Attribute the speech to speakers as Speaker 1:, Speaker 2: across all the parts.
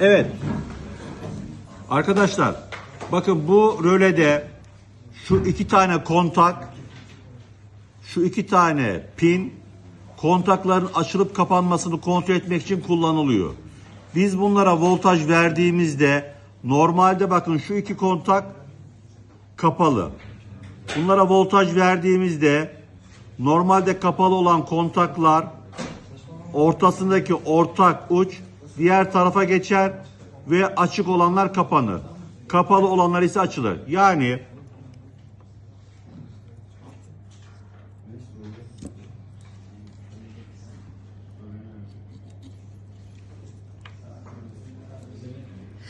Speaker 1: Evet. Arkadaşlar bakın bu rölede şu iki tane kontak şu iki tane pin kontakların açılıp kapanmasını kontrol etmek için kullanılıyor. Biz bunlara voltaj verdiğimizde normalde bakın şu iki kontak kapalı. Bunlara voltaj verdiğimizde normalde kapalı olan kontaklar ortasındaki ortak uç diğer tarafa geçer ve açık olanlar kapanır. Kapalı olanlar ise açılır. Yani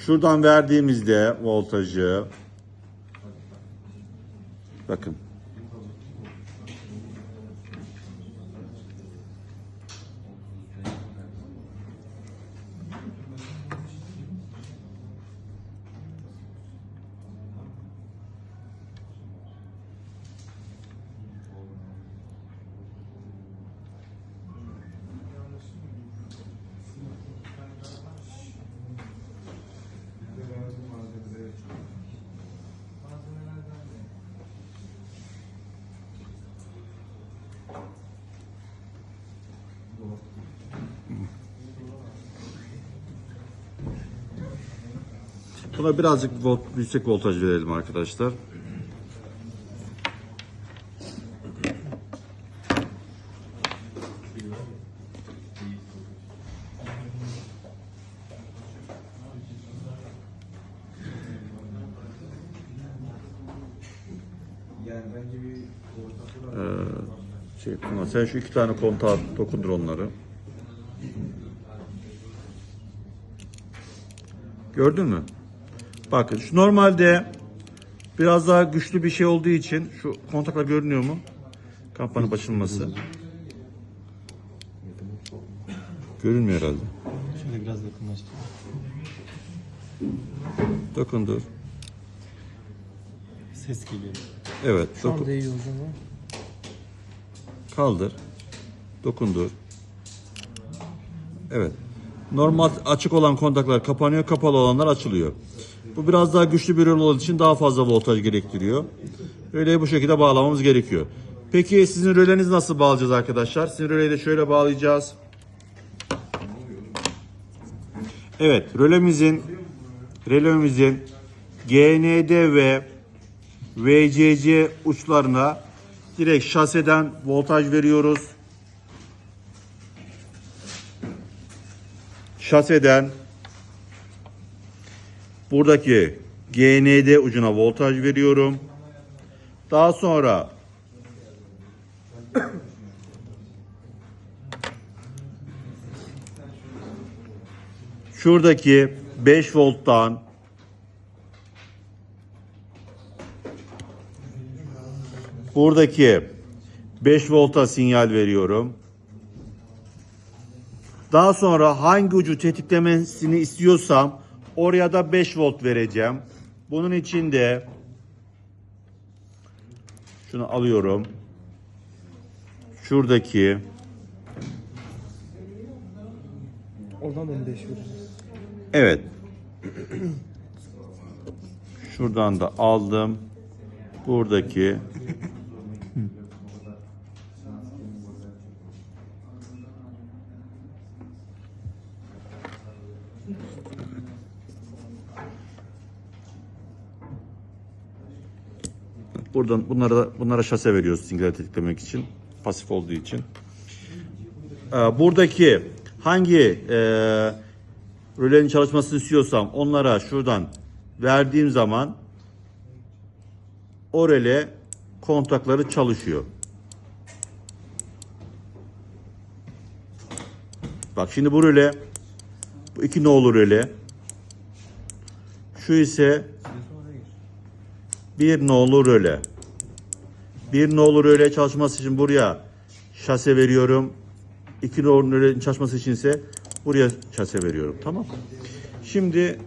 Speaker 1: şuradan verdiğimizde voltajı bakın Buna birazcık volt, yüksek voltaj verelim arkadaşlar.
Speaker 2: Ortak
Speaker 1: Şey, sen şu iki tane kontağa dokundur onları. Gördün mü? Bakın şu normalde biraz daha güçlü bir şey olduğu için şu kontaklar görünüyor mu? Kampanın açılması. Görünmüyor herhalde.
Speaker 2: Şöyle biraz yakınlaştır.
Speaker 1: Dokundur.
Speaker 2: Ses geliyor.
Speaker 1: Evet.
Speaker 3: Şu
Speaker 1: Dokun.
Speaker 3: anda iyi o zaman.
Speaker 1: Kaldır. Dokundur. Evet. Normal açık olan kontaklar kapanıyor, kapalı olanlar açılıyor. Bu biraz daha güçlü bir rol olduğu için daha fazla voltaj gerektiriyor. Röleyi bu şekilde bağlamamız gerekiyor. Peki sizin rölenizi nasıl bağlayacağız arkadaşlar? Sizin röleyi de şöyle bağlayacağız. Evet, rölemizin rölemizin GND ve VCC uçlarına direkt şaseden voltaj veriyoruz. Şaseden buradaki GND ucuna voltaj veriyorum. Daha sonra şuradaki 5 volttan buradaki 5 volta sinyal veriyorum. Daha sonra hangi ucu tetiklemesini istiyorsam oraya da 5 volt vereceğim. Bunun için de şunu alıyorum. Şuradaki
Speaker 3: Oradan 15 veririz.
Speaker 1: evet. Şuradan da aldım. Buradaki Buradan bunlara da bunlara şase veriyoruz sinyal tetiklemek için. Pasif olduğu için. Ee, buradaki hangi e, rölenin çalışmasını istiyorsam onlara şuradan verdiğim zaman o röle kontakları çalışıyor. Bak şimdi bu röle bu iki nolu röle şu ise bir nolu röle. Bir nolu röle çalışması için buraya şase veriyorum. İki nolu röle çalışması için ise buraya şase veriyorum. Tamam. Şimdi